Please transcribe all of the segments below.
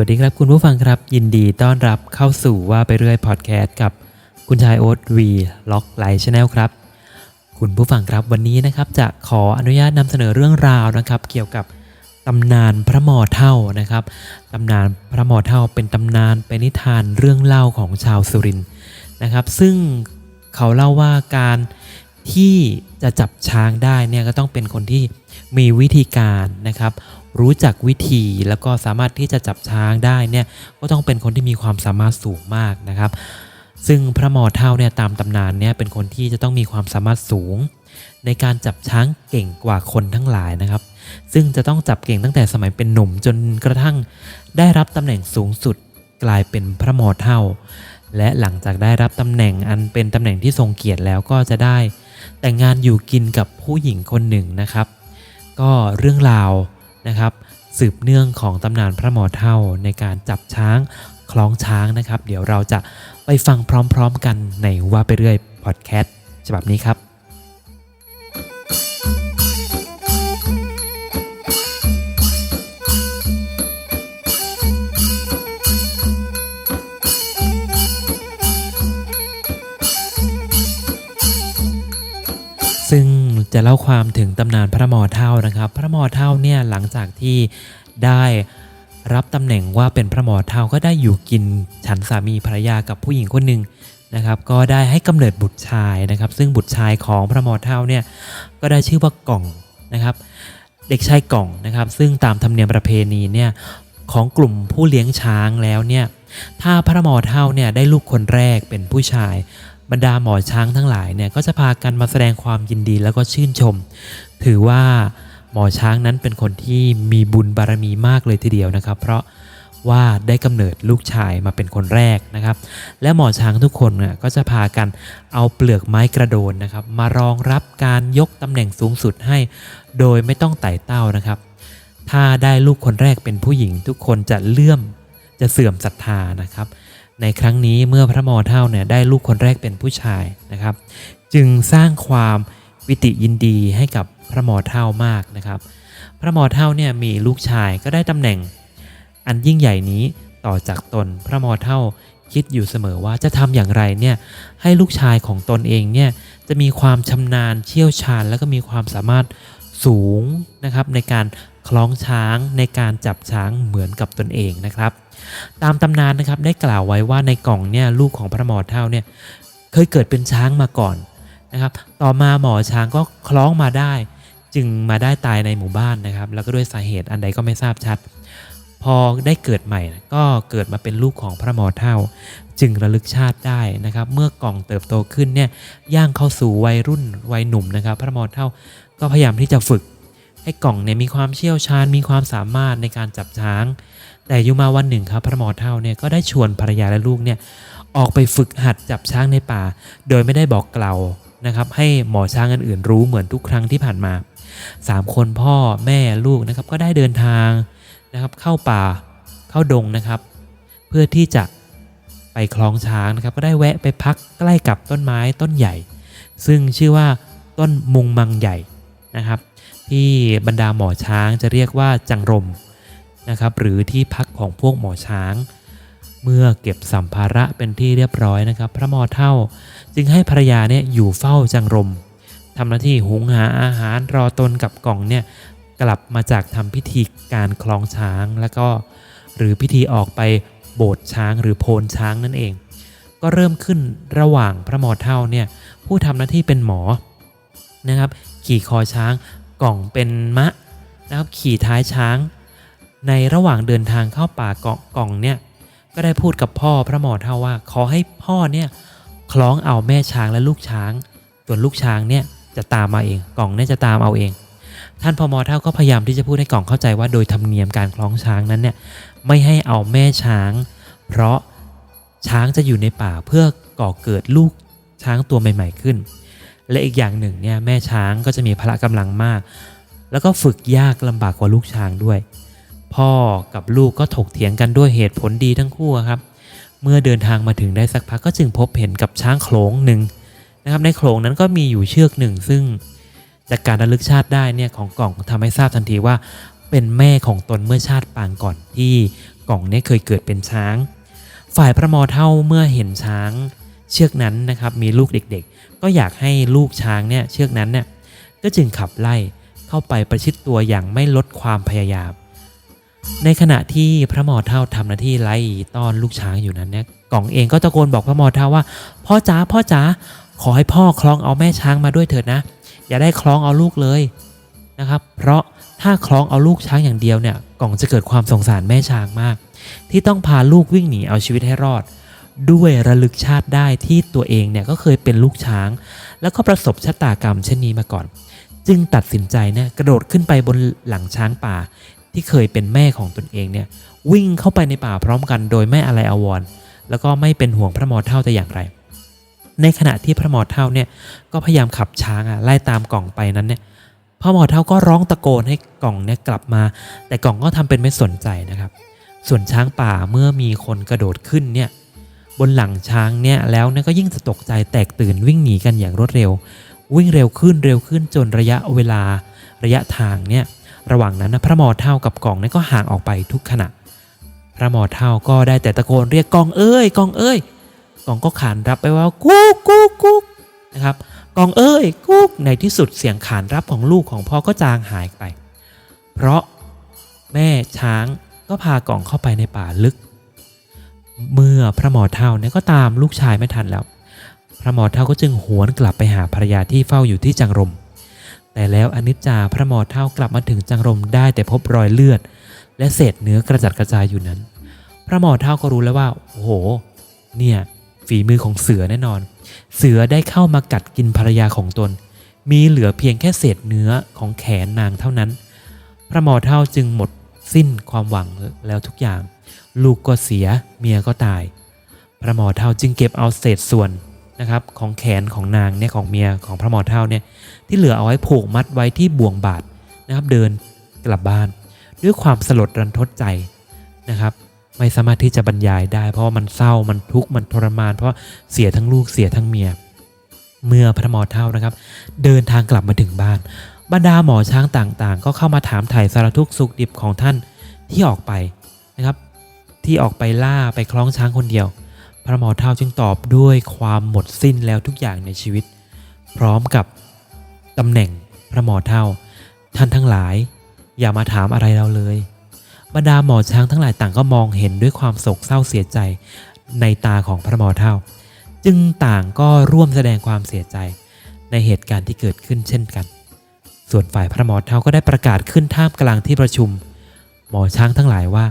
วัสดีครับคุณผู้ฟังครับ ยินดีต้อนรับเข้าสู่ว่าไปเรื่อยพอดแคสต์กับคุณชายโอ๊ตวีล็อกไลท์ชาแนลครับ คุณผู้ฟังครับวันนี้นะครับจะขออนุญาตนำเสนอเรื่องราวนะครับ เกี่ยวกับตำนานพระหมอเท่านะครับตำนานพระหมอเท่าเป็นตำนานเป็นนิทานเรื่องเล่าของชาวสุรินนะครับ ซึ่งเขาเล่าว่าการที่จะจับช้างได้เนี่ยก็ต้องเป็นคนที่มีวิธีการนะครับ รู้จักวิธีแล้วก็สามารถที่จะจับช้างได้เนี่ยก็ต้องเป็นคนที่มีความสามารถสูงมากนะครับ ซึ่งพระหมอเท่าเนี่ยตามตำนานเนี่ยเป็นคนที่จะต้องมีความสามารถสูง ในการจับช้างเก่งกว่าคนทั้งหลายนะครับ ซึ่งจะต้องจับเก่งตั้งแต่สมัยเป็นหนุ่มจนกระทั่งได้รับตำแหน่งสูงสุดกลายเป็นพระหมอเท่า และหลังจากได้รับตำแหน่งอันเป็นตำแหน่งที่ทรงเกียรติแล้วก็จะได้ แต่งงานอยู่กินกับผู้หญิงคนหนึ่งนะครับ ก็เรื่องราว นะครับ สืบเนื่องของตำนานพระหมอเท่าในการจับช้างคล้องช้างนะครับ เดี๋ยวเราจะไปฟังพร้อมๆกันในว่าไปเรื่อยพอดแคสต์ฉบับนี้ครับ ล่าความถึงตำนานพระมอเท่านะครับ พระมอเท่าเนี่ยหลังจากที่ได้รับตำแหน่งว่าเป็นพระมอเท่าก็ได้อยู่กินฉันสามีภรรยากับผู้หญิงคนหนึ่งนะครับ ก็ได้ให้กำเนิดบุตรชายนะครับ ซึ่งบุตรชายของพระมอเท่าเนี่ยก็ได้ชื่อว่ากล่องนะครับ เด็กชายกล่องนะครับ ซึ่งตามธรรมเนียมประเพณีเนี่ยของกลุ่มผู้เลี้ยงช้างแล้วเนี่ยถ้าพระมอเท่าเนี่ยได้ลูกคนแรกเป็นผู้ชาย บรรดาหมอช้างทั้งหลายเนี่ยก็จะพากันมาแสดงความยินดีแล้วก็ชื่นชม ถือว่าหมอช้างนั้นเป็นคนที่มีบุญบารมีมากเลยทีเดียวนะครับ เพราะว่าได้กำเนิดลูกชายมาเป็นคนแรกนะครับ และหมอช้างทุกคนเนี่ยก็จะพากันเอาเปลือกไม้กระโดนนะครับ มารองรับการยกตำแหน่งสูงสุดให้ โดยไม่ต้องไต่เต้านะครับ ถ้าได้ลูกคนแรกเป็นผู้หญิงทุกคนจะเลื่อมจะเสื่อมศรัทธานะครับ ในครั้งนี้เมื่อพระมอเท่าเนี่ยได้ลูกคนแรกเป็นผู้ชายนะครับ จึงสร้างความวิติยินดีให้กับพระมอเท่ามากนะครับ พระมอเท่าเนี่ยมีลูกชายก็ได้ตำแหน่ง อันยิ่งใหญ่นี้ต่อจากตนพระมอเท่าคิดอยู่เสมอว่าจะทำอย่างไรเนี่ยให้ลูกชายของตนเองเนี่ยจะมีความชำนาญเชี่ยวชาญ แล้วก็มีความสามารถสูงนะครับในการ คล้องช้างในการจับช้างเหมือนกับตนเองนะครับ ตามตำนานนะครับได้กล่าวไว้ว่าในกล่องเนี่ยลูกของพระหมอเท่าเนี่ยเคยเกิดเป็นช้างมาก่อนนะครับ ต่อมาหมอช้างก็คล้องมาได้ จึงมาได้ตายในหมู่บ้านนะครับ แล้วก็ด้วยสาเหตุอันใดก็ไม่ทราบชัด พอได้เกิดใหม่ ก็เกิดมาเป็นลูกของพระหมอเท่า จึงระลึกชาติได้นะครับ เมื่อกล่องเติบโตขึ้นเนี่ยย่างเข้าสู่วัยรุ่นวัยหนุ่มนะครับ พระหมอเท่าก็พยายามที่จะฝึก ให้กล่องเนี่ยมีความเชี่ยวชาญมีความสามารถในการจับช้าง แต่อยู่มาวันหนึ่งครับพระหมอเท่าเนี่ยก็ได้ชวนภรรยาและลูกเนี่ยออกไปฝึกหัดจับช้างในป่า โดยไม่ได้บอกกล่าวนะครับ ให้หมอช้างอื่นๆรู้เหมือนทุกครั้งที่ผ่านมาสามคนพ่อแม่ลูกนะครับก็ได้เดินทางนะครับเข้าป่าเข้าดงนะครับ เพื่อที่จะไปคลองช้างนะครับ ก็ได้แวะไปพักใกล้กับต้นไม้ต้นใหญ่ ซึ่งชื่อว่าต้นมุงมังใหญ่ นะครับ ที่บรรดาหมอช้างจะเรียกว่าจังรมนะครับหรือที่พักของพวกหมอช้าง เมื่อเก็บสัมภาระเป็นที่เรียบร้อยนะครับ พระมอเท่าจึงให้ภรรยาเนี่ยอยู่เฝ้าจังรมทำหน้าที่หุงหาอาหารรอตนกับกล่องเนี่ยกลับมาจากทำพิธีการคล้องช้างแล้วก็หรือพิธีออกไปโบสช้างหรือโพนช้างนั่นเอง ก็เริ่มขึ้นระหว่างพระหมอเท่าเนี่ยผู้ทำหน้าที่เป็นหมอนะครับ ขี่คอช้างกล่องเป็นมะนะครับขี่ท้ายช้าง ในระหว่างเดินทางเข้าป่าเกล่องกล่องเนี่ยก็ได้พูดกับพ่อพระหมอเท่าว่า ขอให้พ่อเนี่ยคล้องเอาแม่ช้างและลูกช้าง ส่วนลูกช้างเนี่ยจะตามมาเองกล่องเนี่ยจะตามเอาเอง ท่านพอมอเท่าก็พยายามที่จะพูดให้กล่องเข้าใจว่าโดยธรรมเนียมการคล้องช้างนั้นเนี่ยไม่ให้เอาแม่ช้าง เพราะช้างจะอยู่ในป่าเพื่อก่อเกิดลูกช้างตัวใหม่ ๆขึ้น และอีกอย่างหนึ่งเนี่ยแม่ช้างก็จะมีพละกำลังมาก แล้วก็ฝึกยากลำบากกว่าลูกช้างด้วย พ่อกับลูกก็ถกเถียงกันด้วยเหตุผลดีทั้งคู่ครับ เมื่อเดินทางมาถึงได้สักพักก็จึงพบเห็นกับช้างโขลงหนึ่งนะครับในโขลงนั้นก็มีอยู่เชือกหนึ่ง ซึ่งจากการระลึกชาติได้เนี่ยของกล่องทำให้ทราบทันทีว่า เป็นแม่ของตนเมื่อชาติปางก่อนที่กล่องนี่ยเคยเกิดเป็นช้าง ฝ่ายพระมอเท่าเมื่อเห็นช้างเชือกนั้นนะครับมีลูกเด็ก ก็อยากให้ลูกช้างเนี่ยเชือกนั้นเนี่ยก็จึงขับไล่เข้าไปประชิดตัวอย่างไม่ลดความพยายาม ในขณะที่พระมอเท่าทำหน้าที่ไล่ต้อนลูกช้างอยู่นั้นเนี่ยกล่องเองก็ตะโกนบอกพระมอเท่าว่า พ่อจ๋าพ่อจ๋าขอให้พ่อคล้องเอาแม่ช้างมาด้วยเถิดนะ อย่าได้คล้องเอาลูกเลยนะครับ เพราะถ้าคล้องเอาลูกช้างอย่างเดียวเนี่ยกล่องจะเกิดความสงสารแม่ช้างมาก ที่ต้องพาลูกวิ่งหนีเอาชีวิตให้รอด ด้วยระลึกชาติได้ที่ตัวเองเนี่ยก็เคยเป็นลูกช้าง แล้วก็ประสบชะตากรรมเช่นนี้มาก่อน จึงตัดสินใจเนี่ยกระโดดขึ้นไปบนหลังช้างป่า ที่เคยเป็นแม่ของตนเองเนี่ยวิ่งเข้าไปในป่าพร้อมกันโดยไม่อะไรอาวรณ์แล้วก็ไม่เป็นห่วงพระมอเท่าแต่อย่างไร ในขณะที่พระมอเท่าเนี่ยก็พยายามขับช้างอะไล่ตามกล่องไปนั้นเนี่ยพระมอเท่าก็ร้องตะโกนให้กล่องเนี่ยกลับมา แต่กล่องก็ทำเป็นไม่สนใจนะครับ ส่วนช้างป่าเมื่อมีคนกระโดดขึ้นเนี่ย บนหลังช้างเนี่ยแล้วเนี่ยก็ยิ่งจะตกใจแตกตื่นวิ่งหนีกันอย่างรวดเร็ว วิ่งเร็วขึ้นเร็วขึ้นจนระยะเวลาระยะทางเนี่ยระหว่างนั้นนะพระมอเท่ากับกล่องเนี่ยก็ห่างออกไปทุกขณะ พระมอเท่าก็ได้แต่ตะโกนเรียกกองเอ้ยกองเอ้ยกองก็ขานรับไปว่ากุ๊กกุ๊กกุ๊กนะครับกองเอ้ยกุ๊กในที่สุดเสียงขานรับของลูกของพ่อก็จางหายไป เพราะแม่ช้างก็พากล่องเข้าไปในป่าลึก เมื่อพระหมอเท่าเนี่ยก็ตามลูกชายไม่ทันแล้ว พระหมอเท่าก็จึงหวนกลับไปหาภรรยาที่เฝ้าอยู่ที่จังรม แต่แล้วอนิจจาพระหมอเท่ากลับมาถึงจังรมได้แต่พบรอยเลือด และเศษเนื้อกระจัดกระจายอยู่นั้น พระหมอเท่าก็รู้แล้วว่าโอ้โห เนี่ยฝีมือของเสือแน่นอน เสือได้เข้ามากัดกินภรรยาของตน มีเหลือเพียงแค่เศษเนื้อของแขนนางเท่านั้น พระหมอเท่าจึงหมด สิ้นความหวังแล้วทุกอย่าง ลูกก็เสียเมียก็ตาย พระหมอเท่าจึงเก็บเอาเศษส่วนนะครับของแขนของนางเนี่ยของเมียของพระหมอเท่าเนี่ยที่เหลือเอาไว้ผูกมัดไว้ที่บ่วงบาทนะครับเดินกลับบ้าน ด้วยความสลดรันทดใจนะครับไม่สามารถที่จะบรรยายได้ เพราะว่ามันเศร้ามันทุกข์มันทรมาน เพราะเสียทั้งลูกเสียทั้งเมีย เมื่อพระหมอเท่านะครับ เดินทางกลับมาถึงบ้าน บรรดาหมอช้างต่างๆ ก็เข้ามาถามถ่ายสารทุกข์สุขดิบของท่านที่ออกไปนะครับ ที่ออกไปล่าไปคล้องช้างคนเดียว พระหมอเท่าจึงตอบด้วยความหมดสิ้นแล้วทุกอย่างในชีวิต พร้อมกับตำแหน่งพระหมอเท่า ท่านทั้งหลาย อย่ามาถามอะไรเราเลย บรรดาหมอช้างทั้งหลายต่างก็มองเห็นด้วยความโศกเศร้าเสียใจในตาของพระหมอเท่า จึงต่างก็ร่วมแสดงความเสียใจในเหตุการณ์ที่เกิดขึ้นเช่นกัน ส่วนฝ่ายพระหมอเทาก็ได้ประกาศขึ้นท่ามกลางที่ประชุม หมอช้างทั้งหลายว่า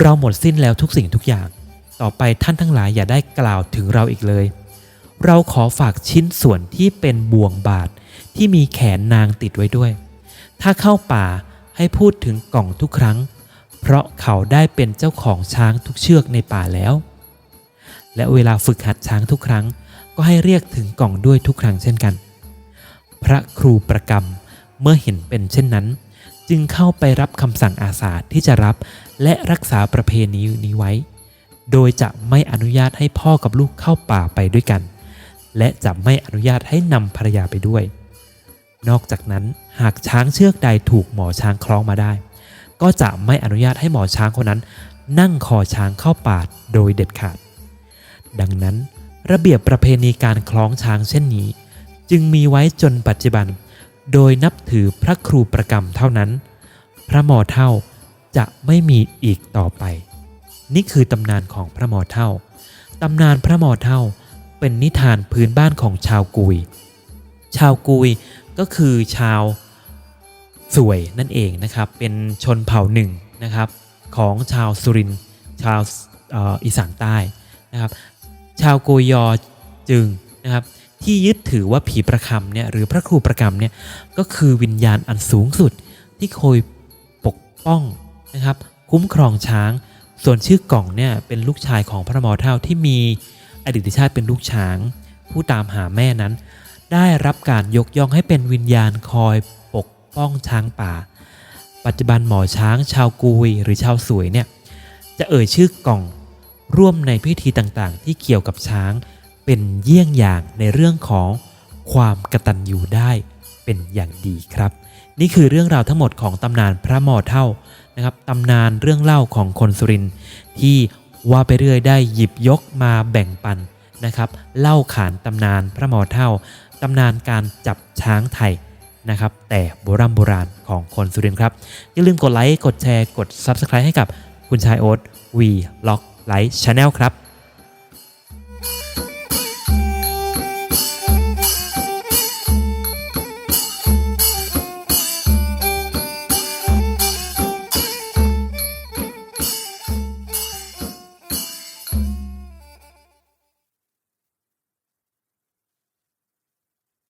เราหมดสิ้นแล้วทุกสิ่งทุกอย่าง ต่อไปท่านทั้งหลายอย่าได้กล่าวถึงเราอีกเลย เราขอฝากชิ้นส่วนที่เป็นบ่วงบาทที่มีแขนนางติดไว้ด้วย ถ้าเข้าป่าให้พูดถึงกล่องทุกครั้ง เพราะเขาได้เป็นเจ้าของช้างทุกเชือกในป่าแล้ว และเวลาฝึกหัดช้างทุกครั้ง ก็ให้เรียกถึงกล่องด้วยทุกครั้งเช่นกัน พระครูประกรรม เมื่อเห็นเป็นเช่นนั้น จึงเข้าไปรับคำสั่งอาสาที่จะรับและรักษาประเพณีนี้ไว้ โดยจะไม่อนุญาตให้พ่อกับลูกเข้าป่าไปด้วยกัน และจะไม่อนุญาตให้นำภรรยาไปด้วย นอกจากนั้นหากช้างเชือกใดถูกหมอช้างคล้องมาได้ ก็จะไม่อนุญาตให้หมอช้างคนนั้น นั่งคอช้างเข้าป่าโดยเด็ดขาด ดังนั้น ระเบียบประเพณีการคล้องช้างเช่นนี้ จึงมีไว้จนปัจจุบัน โดยนับถือพระครูประกรรมเท่านั้น พระหมอเท่าจะไม่มีอีกต่อไป นี่คือตำนานของพระหมอเท่า ตำนานพระหมอเท่าเป็นนิทานพื้นบ้านของชาวกุย ชาวกุยก็คือชาวสวยนั่นเองนะครับ เป็นชนเผ่าหนึ่งนะครับของชาวสุรินทร์ชาวออีสานใต้นะครับ ชาวโกยอจึงนะครับ ที่ยึดถือว่าผีประคำเนี่ยหรือพระครูประกรรมเนี่ยก็คือวิญญาณอันสูงสุดที่คอยปกป้องนะครับ คุ้มครองช้าง ส่วนชื่อกล่องเนี่ยเป็นลูกชายของพระมอเท่าที่มีอดีตชาติเป็นลูกช้าง ผู้ตามหาแม่นั้น ได้รับการยกย่องให้เป็นวิญญาณคอยปกป้องช้างป่า ปัจจุบันหมอช้างชาวกุยหรือชาวสวยเนี่ยจะเอ่ยชื่อกล่องร่วมในพิธีต่างๆ ที่เกี่ยวกับช้าง เป็นเยี่ยงอย่างในเรื่องของความกตัญญูได้เป็นอย่างดีครับ นี่คือเรื่องราวทั้งหมดของตำนานพระมอเท่านะครับตำนานเรื่องเล่าของคนสุรินที่ว่าไปเรื่อยได้หยิบยกมาแบ่งปันนะครับเล่าขานตำนานพระมอเท่าตำนานการจับช้างไทยนะครับแต่โบราณโบราณของคนสุรินครับอย่าลืมกดไลค์กดแชร์กด Subscribe ให้กับคุณชายโอ๊ตวีล็อกไลฟ์ชาแนลครับ